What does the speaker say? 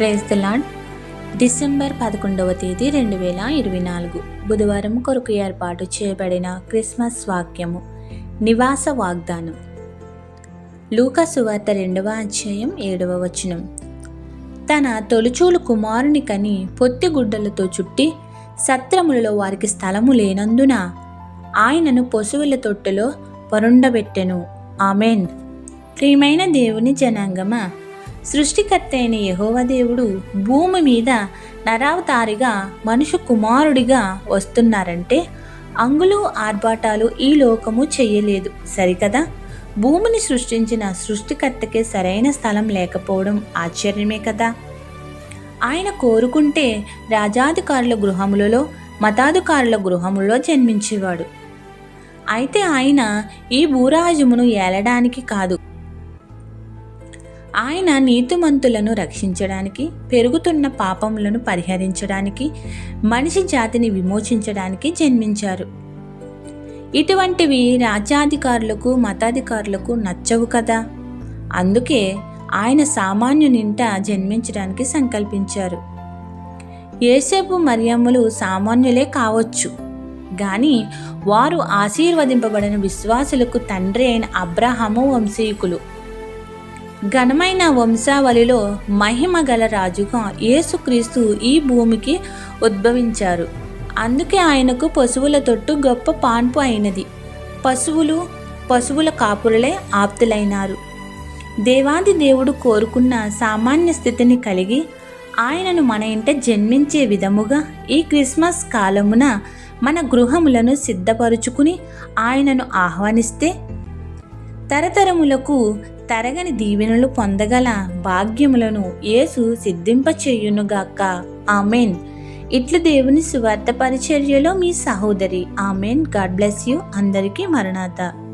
Praise the lord December పదకొండవ తేదీ రెండు వేల ఇరవై నాలుగు. బుధవారం కొరకు ఏర్పాటు చేయబడిన క్రిస్మస్ వాక్యము. నివాస వాగ్దానం. లూకా సువార్త రెండవ అధ్యాయం ఏడవ వచనం. తన తొలిచూలు కుమారుని కని పొత్తి గుడ్డలతో చుట్టి సత్రములలో వారికి స్థలము లేనందున ఆయనను పశువుల తొట్టులో పరుండబెట్టెను ఆమెన్. ప్రియమైన దేవుని జనాంగమా సృష్టికర్త అయిన యహోవదేవుడు భూమి మీద నరావతారిగా మనుషు కుమారుడిగా వస్తున్నారంటే అంగులు ఆర్భాటాలు ఈ లోకము చెయ్యలేదు సరికదా? భూమిని సృష్టించిన సృష్టికర్తకే సరైన స్థలం లేకపోవడం ఆశ్చర్యమే కదా? ఆయన కోరుకుంటే రాజాధికారుల గృహములలో మతాధికారుల గృహములో జన్మించేవాడు. అయితే ఆయన ఈ భూరాజమును ఏలడానికి కాదు. ఆయన నీతిమంతులను రక్షించడానికి పెరుగుతున్న పాపములను పరిహరించడానికి మనిషి జాతిని విమోచించడానికి జన్మించారు. ఇటువంటివి రాజ్యాధికారులకు మతాధికారులకు నచ్చవు కదా? అందుకే ఆయన సామాన్యునింట జన్మించడానికి సంకల్పించారు. ఏసేపు మరియమ్మలు సామాన్యులే కావచ్చు. కానీ వారు ఆశీర్వదింపబడిన విశ్వాసులకు తండ్రి అయిన అబ్రహాము వంశీకులు. ఘనమైన వంశావళిలో మహిమ గల రాజుగా యేసుక్రీస్తు ఈ భూమికి ఉద్భవించారు. అందుకే ఆయనకు పశువుల తొట్టు గొప్ప పాన్పు అయినది. పశువులు పశువుల కాపురులే ఆప్తులైనారు. దేవాది దేవుడు కోరుకున్న సామాన్య స్థితిని కలిగి ఆయనను మన ఇంట జన్మించే విధముగా ఈ క్రిస్మస్ కాలమున మన గృహములను సిద్ధపరుచుకుని ఆయనను ఆహ్వానిస్తే తరతరములకు తరగని దీవెనలు పొందగల భాగ్యములను యేసు సిద్ధింపచేయునుగాక. ఆమెన్. ఇట్లు దేవుని సువార్త పరిచర్యలో మీ సహోదరి. ఆమెన్. God bless you. అందరికీ మరణాత.